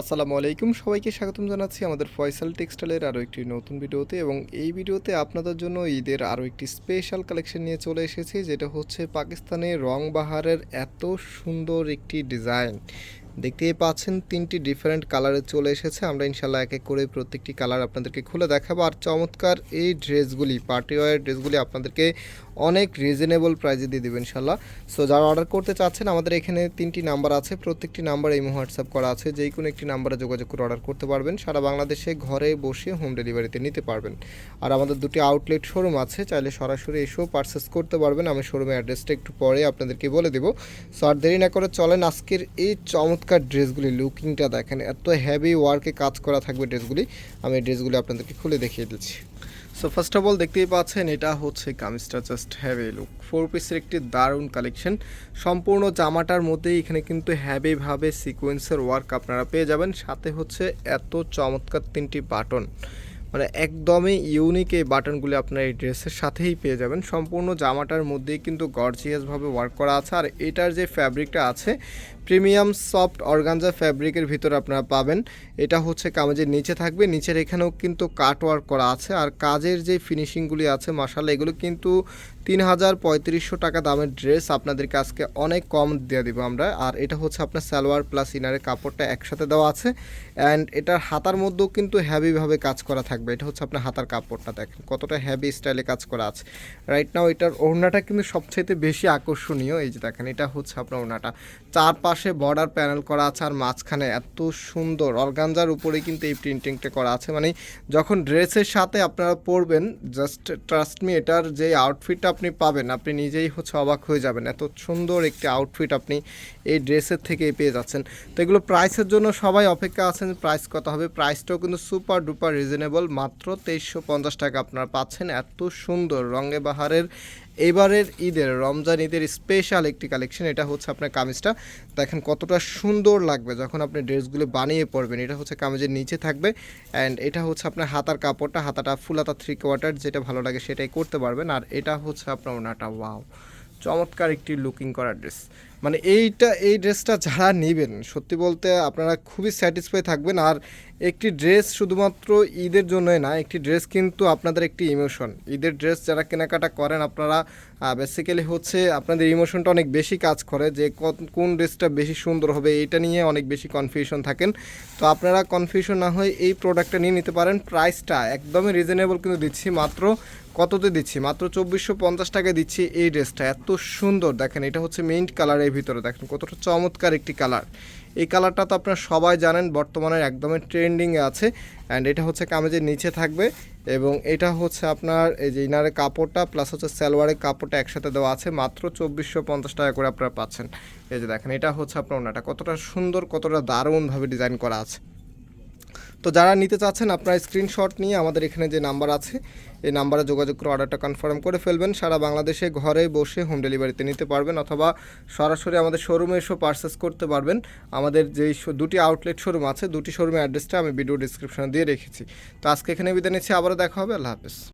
আসসালামু আলাইকুম। সবাইকে স্বাগতম জানাচ্ছি আমাদের ফয়সাল টেক্সটাইলের আরও একটি নতুন ভিডিওতে এবং এই ভিডিওতে আপনাদের জন্য ঈদের আরও একটি স্পেশাল কালেকশন নিয়ে চলে এসেছি, যেটা হচ্ছে পাকিস্তানে রং বাহারের এত সুন্দর একটি ডিজাইন দেখতেই পাচ্ছেন, তিনটি ডিফারেন্ট কালারে চলে এসেছে। আমরা ইনশাল্লাহ এক এক করে প্রত্যেকটি কালার আপনাদেরকে খুলে দেখাবো। আর চমৎকার এই ড্রেসগুলি পার্টি ওয়ার ড্রেসগুলি আপনাদেরকে অনেক রিজনেবল প্রাইজে দিয়ে দেবেন ইনশাল্লাহ। সো যারা অর্ডার করতে চাচ্ছেন, আমাদের এখানে তিনটি নাম্বার আছে। প্রত্যেকটি নাম্বার এই হোয়াটসঅ্যাপ করা আছে। যেই কোনো একটি নাম্বারে যোগাযোগ করে অর্ডার করতে পারবেন। সারা বাংলাদেশে ঘরে বসে হোম ডেলিভারিতে নিতে পারবেন। আর আমাদের দুটি আউটলেট শোরুম আছে। চাইলে সরাসরি এসেও পারচেস করতে পারবেন। আমি শোরুমের অ্যাড্রেসটা একটু পরে আপনাদেরকে বলে দেবো। সো আর দেরি না করে চলেন আজকের এই চমৎকার ড্রেসগুলি, লুকিংটা দেখেন, এত হেভি ওয়ার্কে কাজ করা থাকবে ড্রেসগুলি। আমি ড্রেসগুলি আপনাদেরকে খুলে দেখিয়ে দিচ্ছি। সো ফার্স্ট অফ অল দেখতেই পাচ্ছেন, এটা হচ্ছে কামিজটা জাস্ট হ্যাভি লুক ফোর পিসের একটি দারুণ কালেকশন সম্পূর্ণ জামাটার মধ্যেই এখানে কিন্তু হ্যাভিভাবে সিকোয়েন্সের ওয়ার্ক আপনারা পেয়ে যাবেন। সাথে হচ্ছে এত চমৎকার তিনটি বাটন মানে একদমই ইউনিক এই বাটনগুলি আপনার এই ড্রেসের সাথেই পেয়ে যাবেন। সম্পূর্ণ জামাটার মধ্যেই কিন্তু গর্জিয়াসভাবে ওয়ার্ক করা আছে। আর এটার যে ফ্যাব্রিকটা আছে প্রিমিয়াম সফট অর্গানজা ফ্যাব্রিকের ভিতরে আপনারা পাবেন। এটা হচ্ছে কামেজের নিচে থাকবে। নিচের এখানেও কিন্তু কাট ওয়ার্ক করা আছে। আর কাজের যে ফিনিশিংগুলি আছে মশালা এগুলো কিন্তু তিন হাজার পঁয়ত্রিশশো টাকা দামের ড্রেস আপনাদেরকে আজকে অনেক কম দিয়ে দেবো আমরা। আর এটা হচ্ছে আপনার সালোয়ার প্লাস ইনারের কাপড়টা একসাথে দেওয়া আছে। অ্যান্ড এটার হাতার মধ্যেও কিন্তু হ্যাভিভাবে কাজ করা থাকবে। এটা হচ্ছে আপনার হাতার কাপড়টা দেখেন, কতটা হ্যাভি স্টাইলে কাজ করা আছে। রাইট নাও এটার ওড়নাটা কিন্তু সবচাইতে বেশি আকর্ষণীয়। এই যে দেখেন, এটা হচ্ছে আপনার ওড়নাটা। চারপাশে বর্ডার প্যানেল করা আছে আর মাঝখানে এত সুন্দর অর্গানজার উপরে কিন্তু এই প্রিন্টিংটা করা আছে। মানে যখন ড্রেসের সাথে আপনারা পরবেন জাস্ট ট্রাস্ট মি এটার যে আউটফিটটা আপনি পাবেন। আপনি নিজেই হচ্ছে অবাক হয়ে যাবেন। এত সুন্দর একটি আউটফিট আপনি এই ড্রেসের থেকেই পেয়ে যাচ্ছেন। তো এগুলো প্রাইসের জন্য সবাই অপেক্ষা আছেন প্রাইস কত হবে? প্রাইসটাও কিন্তু সুপার ডুপার রিজনেবল মাত্র তেইশশো পঞ্চাশ টাকা আপনারা পাচ্ছেন। এত সুন্দর রঙে বাহারের এবারের ঈদের, রমজান ঈদের স্পেশাল একটি কালেকশন এটা হচ্ছে আপনার কামিজটা। দেখেন কতটা সুন্দর লাগবে যখন আপনি ড্রেসগুলো বানিয়ে পরবেন। এটা হচ্ছে কামিজের নিচে থাকবে অ্যান্ড এটা হচ্ছে আপনার হাতার কাপড়টা, হাতাটা ফুল হাতা থ্রি কোয়ার্টার যেটা ভালো লাগে সেটাই করতে পারবেন। আর এটা হচ্ছে আপনার ওনাটা ওয়াও চমৎকার একটি লুকিং করা ড্রেস মানে এইটা, এই ড্রেসটা যারা নেবেন, সত্যি বলতে আপনারা খুবই স্যাটিসফাই থাকবেন। আর একটি ড্রেস শুধুমাত্র ঈদের জন্যই না, একটি ড্রেস কিন্তু আপনাদের একটি ইমোশন। ঈদের ড্রেস যারা কেনাকাটা করেন, আপনারা বেসিক্যালি হচ্ছে আপনাদের ইমোশনটা অনেক বেশি কাজ করে যে কোন ড্রেসটা বেশি সুন্দর হবে, এটা নিয়ে অনেক বেশি কনফিউশন থাকেন। তো আপনারা কনফিউশন না হয়ে এই প্রোডাক্টটা নিয়ে নিতে পারেন। প্রাইসটা একদমই রিজনেবল কিন্তু দিচ্ছি, মাত্র কততে দিচ্ছি? মাত্র চব্বিশশো পঞ্চাশ টাকায় দিচ্ছি এই ড্রেসটা। এত সুন্দর, দেখেন এটা হচ্ছে মেইন কালারের ভিতরে দেখেন কতটা চমৎকার একটি কালার। এই কালারটা তো আপনারা সবাই জানেন, বর্তমানে একদমই ট্রেন্ডিংয়ে আছে। অ্যান্ড এটা হচ্ছে কামেজের নিচে থাকবে এবং এটা হচ্ছে আপনার এই যে ইনারের কাপড়টা প্লাস হচ্ছে সালোয়ারের কাপড়টা একসাথে দেওয়া আছে। মাত্র চব্বিশশো পঞ্চাশ টাকা করে আপনারা পাচ্ছেন। এই যে দেখেন, এটা হচ্ছে আপনার ওনাটা। কতটা সুন্দর, কতটা দারুণভাবে ডিজাইন করা আছে। তো যারা নিতে চাচ্ছেন আপনারা স্ক্রিনশট নিয়ে আমাদের এখানে যে নাম্বার আছে, এই নাম্বারে যোগাযোগ করে অর্ডারটা কনফার্ম করে ফেলবেন। সারা বাংলাদেশে ঘরে বসে হোম ডেলিভারিতে নিতে পারবেন অথবা সরাসরি আমাদের শোরুমে এসেও পারচেস করতে পারবেন। আমাদের যেই দুটি আউটলেট শোরুম আছে, দুটি শোরুমের অ্যাড্রেসটা আমি ভিডিও ডিসক্রিপশনে দিয়ে রেখেছি। তো আজকে এখানে বিদায় নিচ্ছি, আবারও দেখা হবে, আল্লাহ হাফেজ।